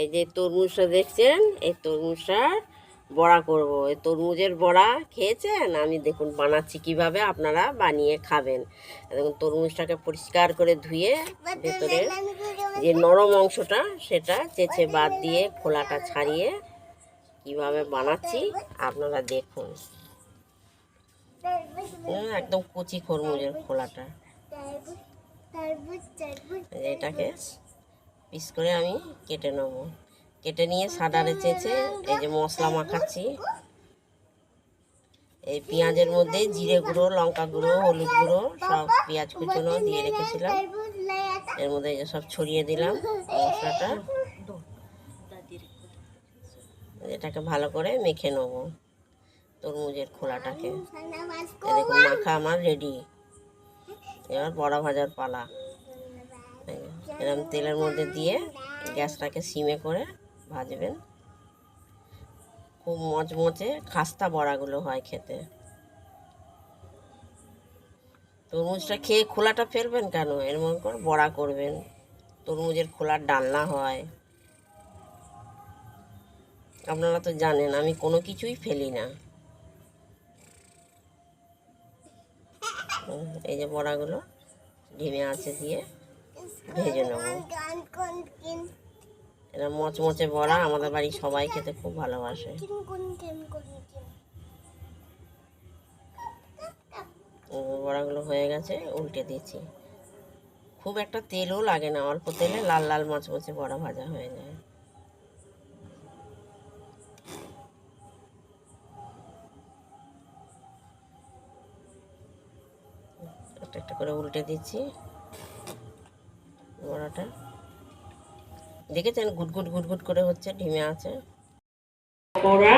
এই যে তরমুজটা দেখছেন? এই তরমুজটা বড়া করব। এই তরমুজের বড়া খেয়েছেন? আমি দেখুন বানাচ্ছি কীভাবে আপনারা বানিয়ে খাবেন। দেখুন, তরমুজটাকে পরিষ্কার করে ধুয়ে ভেতরে যে নরম অংশটা, সেটা চেঁচে বাদ দিয়ে খোলাটা ছাড়িয়ে কীভাবে বানাচ্ছি আপনারা দেখুন। একদম কচি খরমুজের খোলাটা এটাকে পিস করে আমি কেটে নেব। কেটে নিয়ে সাদারে চেঁচে এই যে মশলা মাখাচ্ছি। এই পেঁয়াজের মধ্যে জিরে গুঁড়ো, লঙ্কা গুঁড়ো, হলুদ গুঁড়ো, সব পেঁয়াজ কুচুনো দিয়ে রেখেছিলাম। এর মধ্যে এই যে সব ছড়িয়ে দিলাম মশলাটা। এটাকে ভালো করে মেখে নেব তরমুজের খোলাটাকে। দেখুন, মাখা আমার রেডি এবার বড়া ভাজার পালা। এরম তেলের মধ্যে দিয়ে গ্যাসটাকে সিমে করে ভাজবেন। খুব মচমচে খাস্তা বড়াগুলো হয় খেতে। তরমুজটা খেয়ে খোলাটা ফেলবেন কেন? এর মধ্যে করে বড়া করবেন। তরমুজের খোলার ডালনা হয়। আপনারা তো জানেন, আমি কোনো কিছুই ফেলি না। এই যে বড়াগুলো ডিমে আছে দিয়ে ভেজে নেব। এরা মচমচে বড়া, আমাদের বাড়ি সবাই খেতে খুব ভালোবাসে। বড়াগুলো হয়ে গেছে, উল্টে দিচ্ছি খুব একটা তেলও লাগে না, অল্প তেলে লাল লাল মচমচে বড়া ভাজা হয়ে যায়। একটা একটা করে উল্টে দিচ্ছি। বড়াটা দেখেছেন? গুটগুট গুটগুট করে হচ্ছে, ডিমে আছে। পকোড়া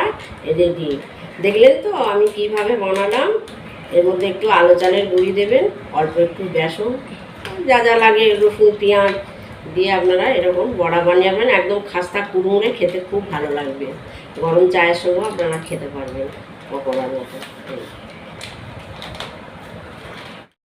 রেডি দেখলেন তো আমি কীভাবে বানালাম? এর মধ্যে একটু আলো চালের গুঁড়ি দেবেন, অল্প একটু বেসন। যা যা লাগে, রসুন, পেঁয়াজ দিয়ে আপনারা এরকম বড়া বানিয়ে একদম খাস্তা কুড়মুড়ে খেতে খুব ভালো লাগবে। গরম চায়ের সঙ্গেও আপনারা খেতে পারবেন পকোড়ার মতো।